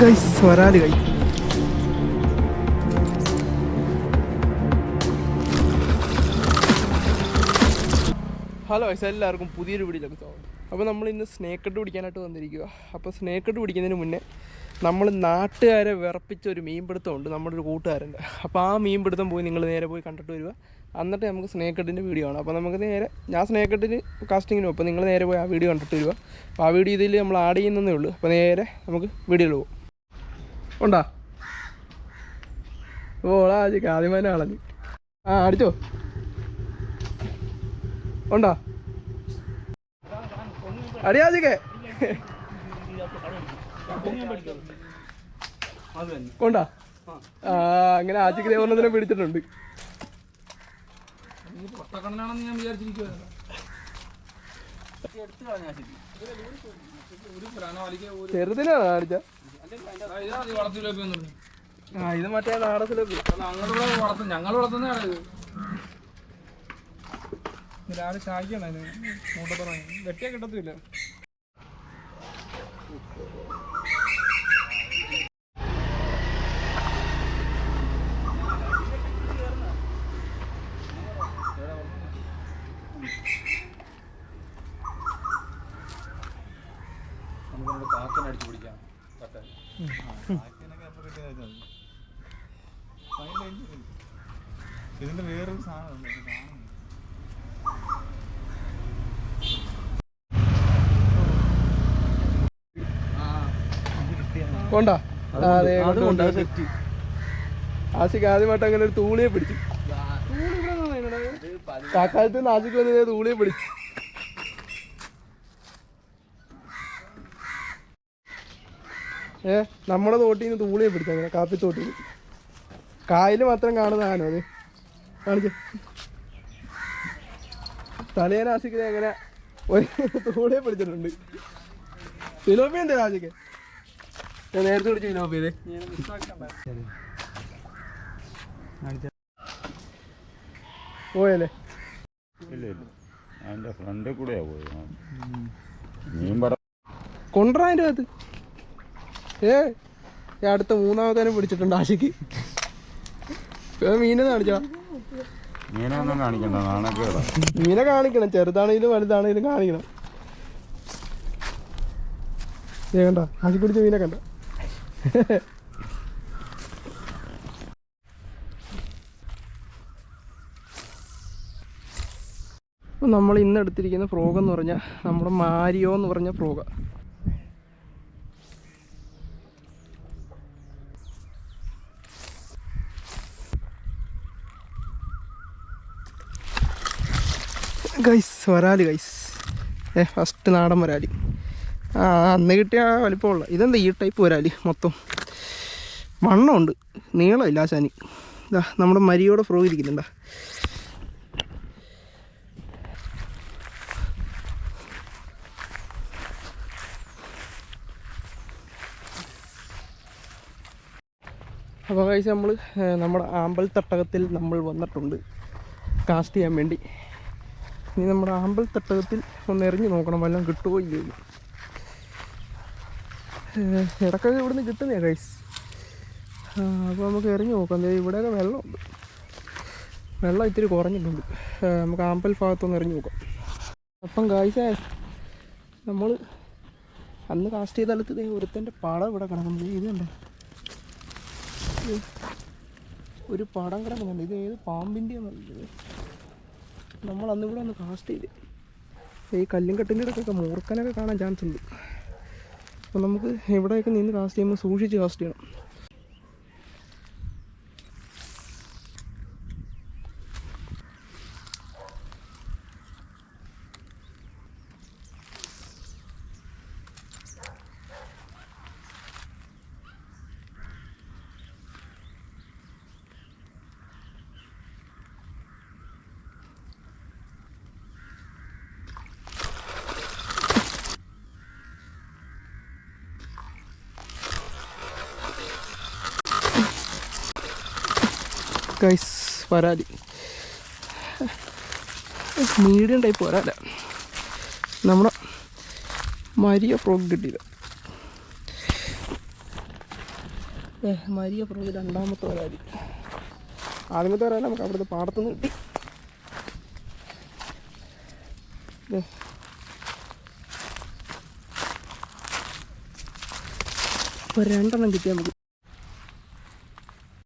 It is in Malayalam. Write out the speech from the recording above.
ഗൈസ് വരാൽ കൈ ഹലോ ഗൈസ് എല്ലാവർക്കും പുതിയൊരു വീഡിയോയിലേക്ക് സ്വാഗതം. അപ്പോൾ നമ്മൾ ഇന്ന് സ്നേക്കട്ട് പിടിക്കാനായിട്ട് വന്നിരിക്കുക അപ്പോൾ സ്നേക്കട്ട് പിടിക്കുന്നതിന് മുന്നേ നമ്മൾ നാട്ടുകാരെ വിറപ്പിച്ച ഒരു മീൻപിടുത്തമുണ്ട് നമ്മുടെ ഒരു കൂട്ടുകാരന്റെ. അപ്പോൾ ആ മീൻപിടുത്തം പോയി നിങ്ങൾ നേരെ പോയി കണ്ടിട്ട് വരിക. എന്നിട്ട് നമുക്ക് സ്നേക്ക് വീഡിയോ ആണ് അപ്പോൾ നമുക്ക് നേരെ ഞാൻ സ്നേക്ക് കാസ്റ്റിങ്ങിന് കാസ്റ്റിങ്ങിനും അപ്പോൾ നിങ്ങൾ നേരെ പോയി ആ വീഡിയോ കണ്ടിട്ട് വരിക. അപ്പോൾ ആ വീഡിയോ ഇതിൽ നമ്മൾ ആഡ് ചെയ്യുന്നതേ ഉള്ളൂ. അപ്പോൾ നേരെ നമുക്ക് വീഡിയോയിൽ പോകും ഉണ്ടാ? ഓളാ ആദ്യം തന്നെ ആളഞ്ഞ് ആ അടിച്ചോ. ഉണ്ടോ? അടിയാജിക്കേ കൊണ്ടാ? അങ്ങനെ ആജിക്ക് ദേവർണത്തിനെ പിടിച്ചിട്ടുണ്ട്. പൊട്ടക്കണ്ണനാണെന്ന് ഞാൻ ആ ഇത് മറ്റേ വെട്ടിയാ കിട്ടത്തില്ല നമുക്ക് കാക്കനെ അടിച്ചു പിടിക്കാം കട്ടെ ഇതിന്റെ വേറൊരു സാധനം. കൊണ്ടാ ആശിക്ക് ആദ്യമായിട്ട് അങ്ങനെ ഒരു തൂളിയെ പിടിച്ചു. കാക്കാലത്ത് നിന്ന് ആശിക്ക് വന്നത് തൂളിയെ പിടിച്ചു. ഏ നമ്മുടെ തോട്ടിൽ നിന്ന് തൂളിയെ പിടിച്ചു അങ്ങനെ കാപ്പിത്തോട്ടിൽ കായൽ മാത്രം കാണുന്നതാണോ അത്. കാണിച്ചു. തലേന ആശിക്കുന്നത് അങ്ങനെ ഒരു തൂളിയെ പിടിച്ചിട്ടുണ്ട്. ഫിലോപ്പി എന്താ ആശിക്ക് ഞാൻ നേരത്തെ പിടിച്ചു ഫിലോപ്പി ഇത്. പോയല്ലേ? ഇല്ല ഇല്ല. അതിന്റെ ഫ്രണ്ടിൽ കൂടെയാ പോയത്. മീൻ പറ കൊണ്ടുവരാ അതിന്റെ അകത്ത്. ഏ? അടുത്ത മൂന്നാമത്തേനും പിടിച്ചിട്ടുണ്ട് ആശയ്ക്ക് മീനെ കാണിച്ചാ? മീനൊന്നും കാണിക്കണ്ട നാണക്കേടാ. മീനെ കാണിക്കണം ചെറുതാണെങ്കിലും വലുതാണെങ്കിലും കാണിക്കണം. ഏ കണ്ട? ആശി പിടിച്ച മീനെ കണ്ട? നമ്മൾ ഇന്ന് എടുത്തിരിക്കുന്ന ഫ്രോഗ് എന്ന് പറഞ്ഞാൽ നമ്മുടെ മാരിയോ എന്ന് പറഞ്ഞ ഫ്രോഗ. ഗൈസ് വരാൽ ഗൈസ് ഏ ഫസ്റ്റ് നാടൻ വരാൽ. ആ അന്ന് കിട്ടിയ വലിപ്പമുള്ള. ഇതെന്താ ഈ ടൈപ്പ് വരാൽ മൊത്തം? വണ്ണമുണ്ട്. നീളമില്ല ശനി ഇതാ നമ്മുടെ മരിയോടെ ഫ്രോ ഇരിക്കുന്നുണ്ടാ അപ്പോൾ കഴിച്ച് നമ്മൾ നമ്മുടെ ആമ്പൽ തട്ടകത്തിൽ നമ്മൾ വന്നിട്ടുണ്ട്. കാസ്റ്റ് ചെയ്യാൻ വേണ്ടി. ഇനി നമ്മുടെ ആമ്പൽ ഒന്ന് എറിഞ്ഞ് നോക്കണം വല്ലതും കിട്ടുമോ ഇല്ലയോ ഇടക്കൊക്കെ ഇവിടുന്ന് കിട്ടുന്നേ കൈസ് അപ്പോൾ നമുക്ക് എറിഞ്ഞ് നോക്കാം. ഇവിടെയൊക്കെ വെള്ളമുണ്ട്. വെള്ളം ഇത്തിരി കുറഞ്ഞിട്ടുണ്ട്. നമുക്ക് ആമ്പൽ ഭാഗത്തൊന്ന് എറിഞ്ഞ് നോക്കാം. അപ്പം കാഴ്ച നമ്മൾ അന്ന് കാസ്റ്റ് ചെയ്ത സ്ഥലത്ത് ഒരുത്തന്റെ പടം ഇവിടെ കിടക്കുന്നത് ഇത് കണ്ടോ? ഒരു പടം കിടക്കുന്നുണ്ട്. ഇത് ഏത് പാമ്പിന്റെ നമ്മൾ അന്ന് ഇവിടെ ഒന്ന് കാസ്റ്റ് ചെയ്ത്. ഈ കല്ലും കെട്ടിന്റെ ഇടയ്ക്കൊക്കെ മൂർക്കനൊക്കെ കാണാൻ ചാൻസ് ഉണ്ട്. അപ്പോൾ നമുക്ക് എവിടെയൊക്കെ നിന്ന് കാസ്റ്റ് ചെയ്യുമ്പോൾ സൂക്ഷിച്ച് കാസ്റ്റ് ചെയ്യണം. ഗൈസ് വരാതി മീഡിയം ടൈപ്പ് വരാല്ല നമ്മുടെ മരിയ ഫ്രോഗ് കിട്ടിയത്. മരിയ ഫ്രോഗ് രണ്ടാമത്തെ വരാതി ആദ്യമത്തെ വരാല നമുക്ക് അവിടുത്തെ പാടത്തുനിന്ന് കിട്ടി. രണ്ടെണ്ണം കിട്ടി നമുക്ക്